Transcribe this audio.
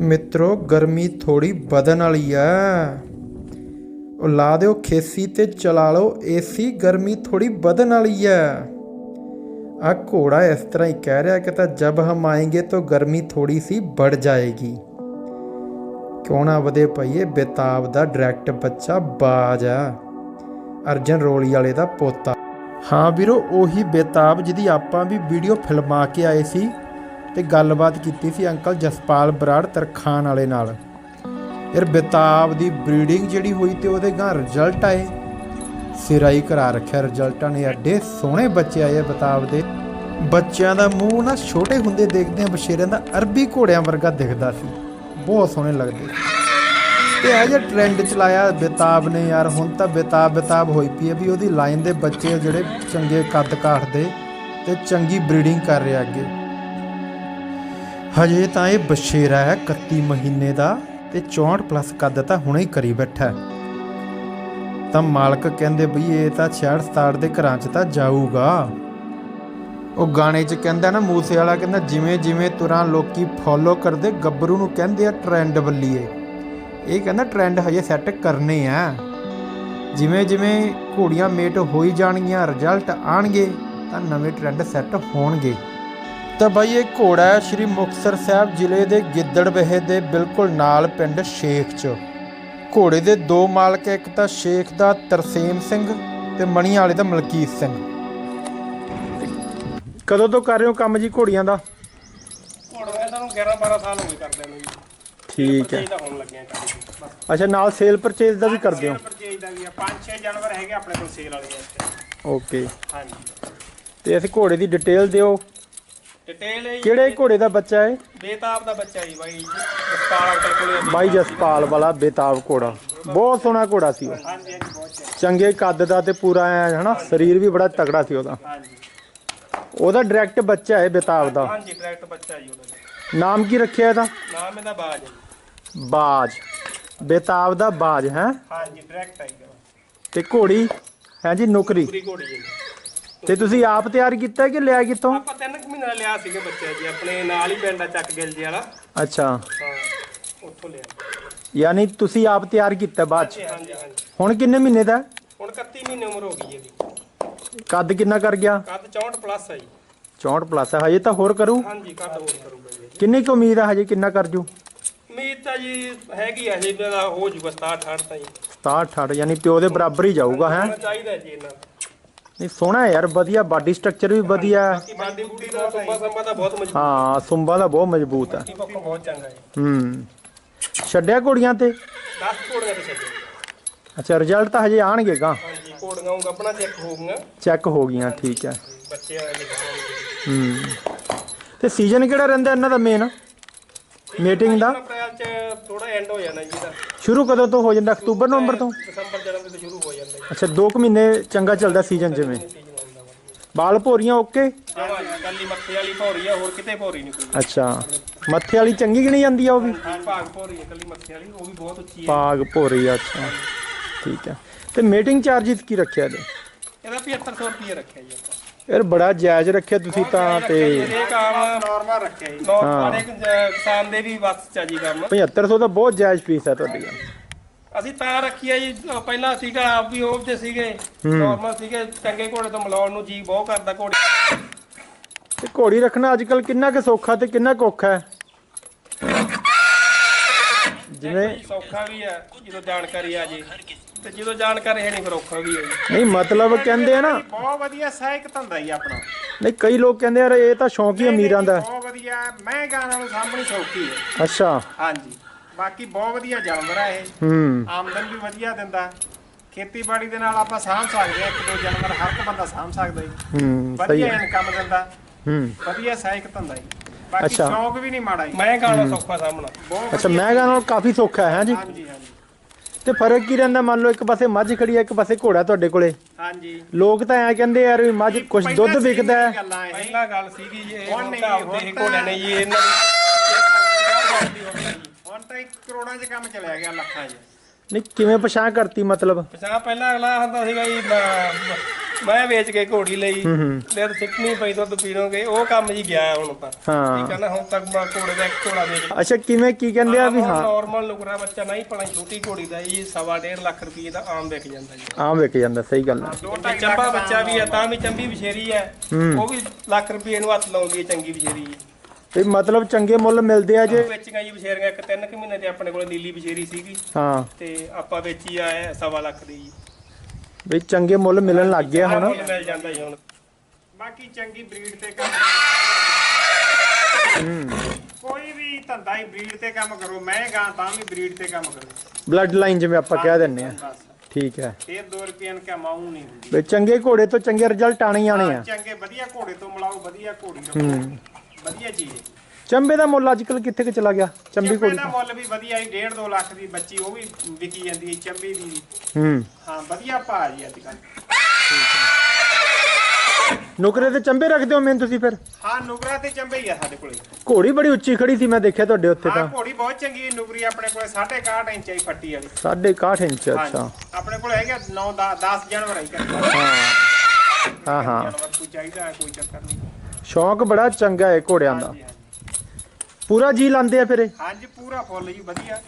ਮਿੱਤਰੋ, ਗਰਮੀ ਥੋੜੀ ਵਧਣ ਵਾਲੀ ਆ ਉਹ ਲਾ ਦਿਓ ਖੇਸੀ ਤੇ ਚਲਾ ਲਓ ਏਸੀ, ਗਰਮੀ ਥੋੜੀ ਵਧਣ ਵਾਲੀ ਆ ਆ ਘੋੜਾ ਇਸ ਤਰ੍ਹਾਂ ਹੀ ਕਹਿ ਰਿਹਾ ਕਿ ਤਾਂ ਜਬ ਹਮ ਆਏਗੇ ਤਾਂ ਗਰਮੀ ਥੋੜੀ ਸੀ ਵੱਧ ਜਾਏਗੀ। ਕਿਉਂ ਨਾ ਵਧੇ ਪਈਏ ਬੇਤਾਬ ਦਾ ਡਾਇਰੈਕਟ ਬੱਚਾ ਬਾਜ ਆ ਅਰਜਨ ਰੋਲੀ ਵਾਲੇ ਦਾ ਪੋਤਾ। ਹਾਂ ਵੀਰੋ, ਉਹੀ ਬੇਤਾਬ ਜਿਹਦੀ ਆਪਾਂ ਵੀ ਵੀਡੀਓ ਫਿਲਮਾ ਕੇ ਆਏ ਸੀ। ਤੇ ਗੱਲਬਾਤ ਕੀਤੀ ਸੀ ਅੰਕਲ ਜਸਪਾਲ ਬਰਾੜ ਤਰਖਾਨ ਵਾਲੇ ਨਾਲ। ਯਾਰ ਬੇਤਾਬ ਦੀ ਬਰੀਡਿੰਗ ਜਿਹੜੀ ਹੋਈ ਤੇ ਉਹਦੇ ਗਾਂ ਰਿਜ਼ਲਟ ਆਏ। ਸਿਰਾਈ ਹੀ ਕਰਾ ਰੱਖਿਆ ਰਿਜ਼ਲਟਾਂ ਨੇ, ਐਡੇ ਸੋਹਣੇ ਬੱਚੇ ਆਏ ਬੇਤਾਬ ਦੇ। ਬੱਚਿਆਂ ਦਾ ਮੂੰਹ ਨਾ ਛੋਟੇ ਹੁੰਦੇ ਦੇਖਦੇ ਆ, ਬਸ਼ੇਰਿਆਂ ਦਾ ਅਰਬੀ ਘੋੜਿਆਂ ਵਰਗਾ ਦਿਖਦਾ ਸੀ। ਬਹੁਤ ਸੋਹਣੇ ਲੱਗਦੇ ਤੇ ਇਹ ਜਿਹਾ ਟ੍ਰੈਂਡ ਚਲਾਇਆ ਬੇਤਾਬ ਨੇ ਯਾਰ, ਹੁਣ ਤਾਂ ਬੇਤਾਬ ਬੇਤਾਬ ਹੋਈ ਪਈ ਹੈ ਵੀ ਉਹਦੀ ਲਾਈਨ ਦੇ ਬੱਚੇ ਜਿਹੜੇ ਚੰਗੇ ਕੱਦ ਕਾਠ ਦੇ ਤੇ ਚੰਗੀ ਬਰੀਡਿੰਗ ਕਰ ਰਿਹਾ ਅੱਗੇ। ਹਜੇ ਤਾਂ ਇਹ ਬਸ਼ੇਰਾ ਹੈ 31 ਮਹੀਨੇ ਦਾ ਤੇ 64 ਪਲੱਸ ਕੱਦ ਤਾਂ ਹੁਣੇ ਹੀ ਕਰੀ ਬੈਠਾ ਤਾਂ ਮਾਲਕ ਕਹਿੰਦੇ ਬਈ ਇਹ ਤਾਂ 66 67 ਦੇ ਘਰਾਂ 'ਚ ਤਾਂ ਜਾਊਗਾ। ਉਹ ਗਾਣੇ 'ਚ ਕਹਿੰਦਾ ਨਾ, ਮੂਸੇ ਵਾਲਾ ਕਹਿੰਦਾ, ਜਿਵੇਂ ਜਿਵੇਂ ਤੁਰਾਂ ਲੋਕੀ ਫੋਲੋ ਕਰਦੇ, ਗੱਭਰੂ ਨੂੰ ਕਹਿੰਦੇ ਆ ਟ੍ਰੈਂਡ ਬੱਲੀਏ ਇਹ ਕਹਿੰਦਾ ਟ੍ਰੈਂਡ ਹਜੇ ਸੈੱਟ ਕਰਨੇ ਆ। ਜਿਵੇਂ ਜਿਵੇਂ ਘੋੜੀਆਂ ਮੇਟ ਹੋਈ ਜਾਣਗੀਆਂ ਰਿਜ਼ਲਟ ਆਣਗੇ, ਤਾਂ ਨਵੇਂ ਟ੍ਰੈਂਡ ਸੈੱਟ ਹੋਣਗੇ। ਤਾਂ ਬਾਈ ਇਹ ਘੋੜਾ ਹੈ ਸ਼੍ਰੀ ਮੁਕਤਸਰ ਸਾਹਿਬ ਜ਼ਿਲ੍ਹੇ ਦੇ ਗਿੱਦੜਬਹੇ ਦੇ ਬਿਲਕੁਲ ਨਾਲ ਪਿੰਡ ਸ਼ੇਖ 'ਚ। ਘੋੜੇ ਦੇ ਦੋ ਮਾਲਕ ਇੱਕ ਤਾਂ ਸ਼ੇਖ ਦਾ ਤਰਸੇਮ ਸਿੰਘ ਤੇ ਮਣੀ ਵਾਲੇ ਦਾ ਮਲਕੀਤ ਸਿੰਘ। ਕਦੋਂ ਤੋਂ ਕਰ ਰਹੇ ਹੋ ਕੰਮ ਜੀ ਘੋੜੀਆਂ ਦਾ? ਘੋੜੀਆਂ ਸਾਨੂੰ 11 12 ਸਾਲ ਹੋ ਗਏ ਕਰਦੇ ਨੂੰ ਜੀ। ਠੀਕ ਹੈ। ਇਹ ਤਾਂ ਹੋਣ ਲੱਗਿਆ ਕੰਮ ਅੱਛਾ ਨਾਲ ਸੇਲ ਪਰਚੇਜ਼ ਦਾ ਵੀ ਕਰਦੇ ਹੋ? ਪਰਚੇਜ ਦਾ ਵੀ ਆ। ਪੰਜ ਛੇ ਜਾਨਵਰ ਹੈਗੇ ਆਪਣੇ ਕੋਲ ਸੇਲ ਵਾਲੇ ਇੱਥੇ। ਓਕੇ। ਹਾਂਜੀ। ਤੇ ਇਸ ਘੋੜੇ ਦੀ ਡਿਟੇਲ ਦਿਓ। ਡਿਟੇਲ ਹੈ ਜੀ, ਕਿਹੜੇ ਘੋੜੇ ਦਾ ਬੱਚਾ ਹੈ? ਬੇਤਾਬ ਦਾ ਬੱਚਾ ਜੀ ਬਾਈ ਜਸਪਾਲ ਅੰਕਲ ਕੋਲੇ ਆ। ਬਾਈ ਜਸਪਾਲ ਵਾਲਾ ਬੇਤਾਬ ਘੋੜਾ। ਬਹੁਤ ਸੋਹਣਾ ਘੋੜਾ ਸੀ ਉਹ। ਹਾਂਜੀ ਹਾਂਜੀ ਬਹੁਤ ਚੰਗਾ। ਚੰਗੇ ਕੱਦ ਦਾ ਤੇ ਪੂਰਾ ਐ ਹਨਾ ਸਰੀਰ ਵੀ ਬੜਾ ਤਕੜਾ ਸੀ ਉਹਦਾ। ਹਾਂਜੀ। ਉਹਦਾ ਡਾਇਰੈਕਟ ਬੱਚਾ ਹੈ ਬੇਤਾਬ ਦਾ। ਹਾਂਜੀ ਡਾਇਰੈਕਟ ਬੱਚਾ ਜੀ ਉਹਦਾ। ਨਾਮ ਕੀ ਰੱਖਿਆ ਇਹਦਾ? ਨਾਮ ਇਹਦਾ ਬਾਜ ਹੈ ਜੀ। ਬਾਜ। ਬੇਤਾਬ ਦਾ ਬਾਜ ਹੈ? ਹਾਂਜੀ ਡਾਇਰੈਕਟ ਆਈਗਾ ਤੇ ਘੋੜੀ ਹੈ ਜੀ ਨੌਕਰੀ। ਪੂਰੀ ਘੋੜੀ ਜੀ। ਤੇ ਤੁਸੀਂ ਆਪ ਤਿਆਰ ਕੀਤਾ ਕਿ ਲਿਆ ਕਿੱਥੋਂ? ਆਪਾਂ ਤਿੰਨ ਕੁ ਮਹੀਨਾ ਲਿਆ ਸੀਗੇ ਬੱਚਾ ਜੀ ਆਪਣੇ ਨਾਲ ਹੀ ਪਿੰਡ ਆ ਚੱਕ ਗਿਲ ਜੀ ਵਾਲਾ। ਅੱਛਾ। ਹਾਂ ਉੱਥੋਂ ਲਿਆ। ਯਾਨੀ ਤੁਸੀਂ ਆਪ ਤਿਆਰ ਕੀਤਾ ਬਾਅਦ ਚ? ਹਾਂਜੀ ਹਾਂਜੀ ਹੁਣ ਕਿੰਨੇ ਮਹੀਨੇ ਦਾ? ਹੈ? ਹੁਣ 31 ਮਹੀਨੇ ਉਮਰ ਹੋ ਗਈ ਇਹਦੀ ਕੱਦ ਕਿੰਨਾ ਕਰ ਗਿਆ? ਕੱਦ 64 ਪਲੱਸ ਹੈ ਜੀ। 64 ਪਲੱਸ ਹੈ ਹਜੇ ਤਾਂ ਹੋਰ ਕਰੂ? ਹਾਂਜੀ ਕੱਦ ਹੋਰ ਕਰੂਗਾ ਜੀ ਕਿੰਨੀ ਕੁ ਉਮੀਦ ਹੈ ਹਜੇ ਕਿੰਨਾ ਕਰ ਜੂ? ਉਮੀਦ ਤਾਂ ਜੀ ਹੈਗੀ ਆ ਜੀ ਇਹਦਾ ਹੋ ਜੂਗਾ 67 68 ਤਾਂ ਜੀ। 67 68 ਯਾਨੀ ਪਿਓ ਦੇ ਬਰਾਬਰ ਹੀ ਜਾਊਗਾ ਹੈ? ਹੋਣਾ ਚਾਹੀਦਾ ਜੀ ਇਹਨਾਂ ਨਹੀਂ ਸੋਹਣਾ ਯਾਰ ਵਧੀਆ ਬਾਡੀ ਸਟਰਕਚਰ ਵੀ ਵਧੀਆ ਹੈ। ਕਿ ਬਾਡੀ ਬੂਡੀ ਦਾ ਸੁੰਬਾ ਸੰਬਾ ਦਾ ਬਹੁਤ ਮਜ਼ਬੂਤ ਹਾਂ ਸੁੰਬਾ ਦਾ ਬਹੁਤ ਮਜ਼ਬੂਤ ਹੈ। ਹੈ ਪੱਖੋਂ ਬਹੁਤ ਚੰਗਾ ਹੈ। ਹੂੰ। ਛੱਡਿਆ ਘੋੜੀਆਂ ਤੇ? 10 ਘੋੜੀਆਂ ਤੇ ਛੱਡੇ। ਅੱਛਾ ਰਿਜ਼ਲਟ ਤਾਂ ਹਜੇ ਆਣਗੇ ਗਾ ਹਾਂਜੀ ਘੋੜੀਆਂ ਉਹ ਆਪਣਾ ਚੈੱਕ ਹੋ ਗਈਆਂ ਠੀਕ ਹੈ। ਬੱਚੇ ਤੇ ਸੀਜ਼ਨ ਕਿਹੜਾ ਰਹਿੰਦਾ ਇਹਨਾਂ ਦਾ ਮੇਨ ਮੀਟਿੰਗ ਦਾ? ਅਪ੍ਰੈਲ ਚ ਥੋੜਾ ਐਂਡ ਹੋ ਜਾਣਾ ਜੀ ਇਹਦਾ ਸ਼ੁਰੂ ਕਦੋਂ ਤੋਂ ਹੋ ਜਾਂਦਾ? ਅਕਤੂਬਰ ਨਵੰਬਰ ਤੋਂ ਦਸੰਬਰ ਜਨਵਰੀ ਤੋਂ ਸ਼ੁਰੂ ਹੋ ਜਾਂਦਾ ਜੀ ਅੱਛਾ 2 ਕੁ ਮਹੀਨੇ ਚੰਗਾ ਚੱਲਦਾ ਸੀਜ਼ਨ ਜਿਵੇਂ। ਬਾਲ ਭੋਰੀਆਂ ਓਕੇ? ਜੀ, ਕੱਲੀ ਮੱਥੇ ਵਾਲੀ ਭੌਰੀ ਆ ਹੋਰ ਕਿਤੇ ਭੌਰੀ ਨਹੀਂ ਕੋਈ। ਅੱਛਾ ਮੱਥੇ ਵਾਲੀ ਚੰਗੀ ਗਿਣੀ ਜਾਂਦੀ ਆ ਉਹ ਵੀ? ਹਾਂ ਭਾਗ ਭੌਰੀ ਹੈ ਕੱਲੀ ਮੱਥੇ ਵਾਲੀ ਉਹ ਵੀ ਬਹੁਤ ਉੱਚੀ ਹੈ ਪਾਗ ਭੋਰੀ ਆ, ਅੱਛਾ। ਠੀਕ ਹੈ ਤੇ ਮੀਟਿੰਗ ਚਾਰਜਸ ਕੀ ਰੱਖਿਆ ਇਹਦੇ? ਇਹਦਾ 7500 ਰੁਪਏ ਰੱਖਿਆ ਜੀ ਆਪਾਂ। ਯਾਰ ਬੜਾ ਜਾਇਜ਼ ਰੱਖਿਆ ਤੁਸੀਂ ਤਾਂ ਤੇ। ਇਹ ਕੰਮ ਨਾਰਮਲ ਰੱਖਿਆ ਜੀ। ਨਾਰਮਲ ਇੱਕ ਕਿਸਾਨ ਦੇ ਵੀ ਬਸ ਚ ਆ ਜੀ ਕੰਮ। 7500 ਤਾਂ ਬਹੁਤ ਜਾਇਜ਼ ਫੀਸ ਹੈ ਤੁਹਾਡੀ ਅਸੀਂ ਤਾਂ ਰੱਖੀ ਆ ਜੀ ਅਹ ਪਹਿਲਾਂ ਸੀਗਾ ਆਪ ਵੀ ਉਹ ਤੇ ਸੀਗੇ ਨਾਰਮਲ ਸੀਗੇ ਚੰਗੇ ਘੋੜੇ ਤੋਂ ਮਿਲਾਉਣ ਨੂੰ ਜੀ ਬਹੁਤ ਕਰਦਾ ਘੋੜੇ। ਤੇ ਘੋੜੀ ਰੱਖਣਾ ਅੱਜ ਕੱਲ ਕਿੰਨਾ ਕੁ ਸੌਖਾ ਤੇ ਕਿੰਨਾ ਕੁ ਔਖਾ ਹੈ? ਜਿਵੇਂ ਸੌਖਾ ਵੀ ਆ ਜਦੋਂ ਜਾਣਕਾਰੀ ਆ ਜੇ। ਤੇ ਜਦੋਂ ਜਾਣਕਾਰੀ ਹੈ ਨਹੀਂ ਫਿਰ ਔਖਾ ਵੀ ਹੈ ਜੀ। ਨਹੀਂ ਮਤਲਬ ਕਹਿੰਦੇ ਆ ਨਾ ਬਹੁਤ ਵਧੀਆ ਸਹਾਇਕ ਧੰਦਾ ਹੀ ਆਪਣਾ। ਨਹੀਂ ਕਈ ਲੋਕ ਕਹਿੰਦੇ ਯਾਰ ਇਹ ਤਾਂ ਸ਼ੌਂਕ ਹੀ ਅਮੀਰਾਂ ਦਾ ਹੈ। ਬਹੁਤ ਵਧੀਆ। ਮੈਂ ਗਾਣਾ ਨੂੰ ਸਾਹਮਣੇ ਸੌਖੀ ਹੈ। ਅੱਛਾ। ਹਾਂਜੀ। ਬਾਕੀ ਬਹੁਤ ਵਧੀਆ ਜਾਨਵਰ ਆ ਇਹ। ਹੂੰ। ਆਮਦਨ ਵੀ ਵਧੀਆ ਦਿੰਦਾ। ਖੇਤੀਬਾੜੀ ਦੇ ਨਾਲ ਆਪਾਂ ਸਾਂਭ ਸਕਦੇ ਆ ਇੱਕ ਦੋ ਜਾਨਵਰ ਹਰ ਇੱਕ ਬੰਦਾ ਸਾਂਭ ਸਕਦਾ ਜੀ। ਹੂੰ ਸਹੀ ਵਧੀਆ ਹੈ। ਇਨਕਮ ਦਿੰਦਾ। ਹੂੰ। ਵਧੀਆ ਸਹਾਇਕ ਧੰਦਾ ਜੀ। ਬਾਕੀ ਅੱਛਾ। ਸ਼ੌਂਕ ਵੀ ਨਹੀਂ ਮਾੜਾ ਜੀ। ਮੈਂ ਗਾਣਾ ਸੌਖਾ ਸਾਹਮਣਾ ਬਹੁਤ ਅੱਛਾ ਮੈਂ ਕਹਿੰਦਾ ਕਾਫੀ ਸੌਖਾ ਹੈ ਜੀ? ਹਾਂਜੀ ਹਾਂਜੀ। ਤੇ ਫ਼ਰਕ ਕੀ ਰਹਿੰਦਾ? ਮੰਨ ਲਓ ਇੱਕ ਪਾਸੇ ਮੱਝ ਖੜੀ ਹੈ ਇੱਕ ਪਾਸੇ ਘੋੜਾ ਤੁਹਾਡੇ ਕੋਲੇ। ਹਾਂਜੀ। ਲੋਕ ਤਾਂ ਐ ਕਹਿੰਦੇ ਯਾਰ ਵੀ ਮੱਝ ਕੁਝ ਦੁੱਧ ਵਿਕਦਾ ਹੈ। ਗੱਲਾਂ ਇਹ। ਪਹਿਲਾਂ ਗੱਲ ਸੀਗੀ ਜੀ ਇਹ ਹੁਣ ਹੁਣ ਨਹੀਂ, ਤਾਂ ਹੁਣ ਜੀ ਇਹਨਾਂ ਦੀ ਹੁਣ ਤਾਂ ਇੱਕ ਕਰੋੜਾਂ 'ਚ ਕੰਮ ਚਲਿਆ ਗਿਆ ਲੱਖਾਂ 'ਚ। ਨਹੀਂ ਕਿਵੇਂ ਪਛਾਣ ਕਰਤੀ ਮਤਲਬ? ਪਛਾਣ ਪਹਿਲਾਂ ਅਗਲਾ ਹੁੰਦਾ ਸੀਗਾ ਜੀ ਮ- ਮੈਂ ਵੇਚ ਕੇ ਘੋੜੀ ਲਈ। ਫਿਰ ਸਿੱਖਣੀ ਪਈ ਦੁੱਧ ਪੀਣੋਗੇ ਉਹ ਕੰਮ ਜੀ ਗਿਆ ਹੁਣ ਤਾਂ। ਹਾਂ। ਠੀਕ ਆ ਨਾ ਹੁਣ ਤੱਕ ਮੈਂ ਘੋੜੇ ਦਾ ਇੱਕ ਘੋੜਾ ਵੇਚ ਅੱਛਾ ਕਿਵੇਂ ਕੀ ਕਹਿੰਦੇ ਆ ਵੀ ਹਾਂ? ਨਾਰਮਲ ਨੁਕਰਾ ਬੱਚਾ ਨਹੀਂ ਪਣਾ ਛੋਟੀ ਘੋੜੀ ਦਾ ਜੀ ਸਵਾ ਡੇਢ ਲੱਖ ਰੁਪਏ ਦਾ ਆਮ ਵਿਕ ਜਾਂਦਾ ਜੀ। ਆਮ ਵਿਕ ਜਾਂਦਾ ਸਹੀ ਗੱਲ ਹੈ ਦੋ ਚੰਬਾ ਬੱਚਾ ਵੀ ਹੈ ਤਾਂ ਵੀ ਚੰਬੀ ਵਿਸ਼ੇਰੀ ਹੈ ਹੂੰ। ਉਹ ਵੀ ਲੱਖ ਰੁਪਏ ਨੂੰ ਹੱਥ ਲਾਉਂਦੀ ਹੈ ਚੰਗੀ ਵਿਸ਼ੇਰੀ ਜੀ ਵੀ ਮਤਲਬ ਚੰਗੇ ਮੁੱਲ ਮਿਲਦੇ ਆ ਜੇ। ਵੇਚੀਆਂ ਜੀ ਵਿਸ਼ੇਰੀਆਂ ਇੱਕ ਤਿੰਨ ਕੁ ਮਹੀਨੇ ਤੇ ਆਪਣੇ ਕੋਲ ਨੀਲੀ ਵਿਸ਼ੇਰੀ ਸੀਗੀ। ਹਾਂ। ਤੇ ਆਪਾਂ ਵੇਚੀ ਆਏ ਸਵਾ ਲੱਖ ਦੀ ਜੀ। ਵੀ ਚੰਗੇ ਮੁੱਲ ਮਿਲਣ ਲੱਗ ਗਿਆ ਹੁਣ। ਮੁੱਲ ਮਿਲ ਜਾਂਦਾ ਜੀ ਹੁਣ। ਬਾਕੀ ਚੰਗੀ ਬਰੀਡ ਤੇ ਕੰਮ ਕੋਈ ਵੀ ਧੰਦਾ ਹੀ ਬਰੀਡ ਤੇ ਕੰਮ ਕਰੋ ਮੈਂ ਗਾ ਤਾਂ ਵੀ ਬਰੀਡ ਤੇ ਕੰਮ ਕਰੋ। ਬਲੱਡ ਲਾਈਨ ਜਿਵੇਂ ਆਪਾਂ ਕਹਿ ਦਿੰਨੇ ਆ। ਬਸ। ਠੀਕ ਹੈ। ਫੇਰ 2 ਰੁਪਏ ਕਮਾਉ ਨਹੀਂ ਹੁੰਦੀ। ਵੀ ਚੰਗੇ ਘੋੜੇ ਤੋਂ ਚੰਗੇ ਰਿਜ਼ਲਟ ਆਣੇ ਹੀ ਆਣੇ ਆ। ਚੰਗੇ ਵਧੀਆ ਘੋੜੇ ਤੋਂ ਮਿਲਾਓ ਵਧੀਆ ਘੋੜੀ ਰੱਖੋ। ਵਧੀਆ ਚੀਜ਼ ਹੈ ਚੰਬੇ ਦਾ ਮੁੱਲ ਅੱਜ ਕੱਲ ਕਿੱਥੇ ਕਿ ਚਲਾ ਗਿਆ? ਚੰਬੀ ਘੋੜੀ ਦਾ ਮੁੱਲ ਵੀ ਵਧੀਆ ਹੀ 1.5 2 ਲੱਖ ਦੀ ਬੱਚੀ ਉਹ ਵੀ ਵਿਕੀ ਜਾਂਦੀ ਹੈ ਚੰਬੀ ਦੀ ਹੂੰ। ਹਾਂ ਵਧੀਆ ਭਾਅ ਜੀ ਅੱਜ ਕੱਲ ਨੁਕਰੇ ਤੇ ਚੰਬੇ ਰੱਖਦੇ ਹੋ ਮੈਨੂੰ ਤੁਸੀਂ ਫਿਰ? ਹਾਂ ਨੁਗਰਾ ਤੇ ਚੰਬੇ ਹੀ ਆ ਸਾਡੇ ਕੋਲੇ। ਘੋੜੀ ਬੜੀ ਉੱਚੀ ਖੜੀ ਸੀ ਮੈਂ ਦੇਖਿਆ ਤੁਹਾਡੇ ਉੱਥੇ ਹਾਂ ਤਾਂ ਘੋੜੀ ਬਹੁਤ ਚੰਗੀ ਹੈ, ਨੁਗਰੀ ਆਪਣੇ ਕੋਲੇ 61 ਇੰਚ ਆਈ ਫੱਟੀ ਵਾਲੀ। 61 ਇੰਚ ਅੱਛਾ। ਆਪਣੇ ਕੋਲ ਹੈਗਾ 9 10 ਜਾਨਵਰ ਆਈ ਕਰ ਹਾਂ। ਹਾਂ ਹਾਂ। ਜਾਨਵਰ ਕੋਈ ਚਾਹੀਦਾ ਹੈ, ਕੋਈ ਚੱਕਰ ਨਹੀਂ। ਸ਼ੌਂਕ ਬੜਾ ਚੰਗਾ ਹੈ ਘੋੜਿਆਂ ਦਾ। ਪੂਰਾ ਜੀ ਲਾਉਂਦੇ ਆ ਫਿਰ ਇਹ? ਹਾਂਜੀ, ਪੂਰਾ ਫੁੱਲ ਜੀ, ਵਧੀਆ।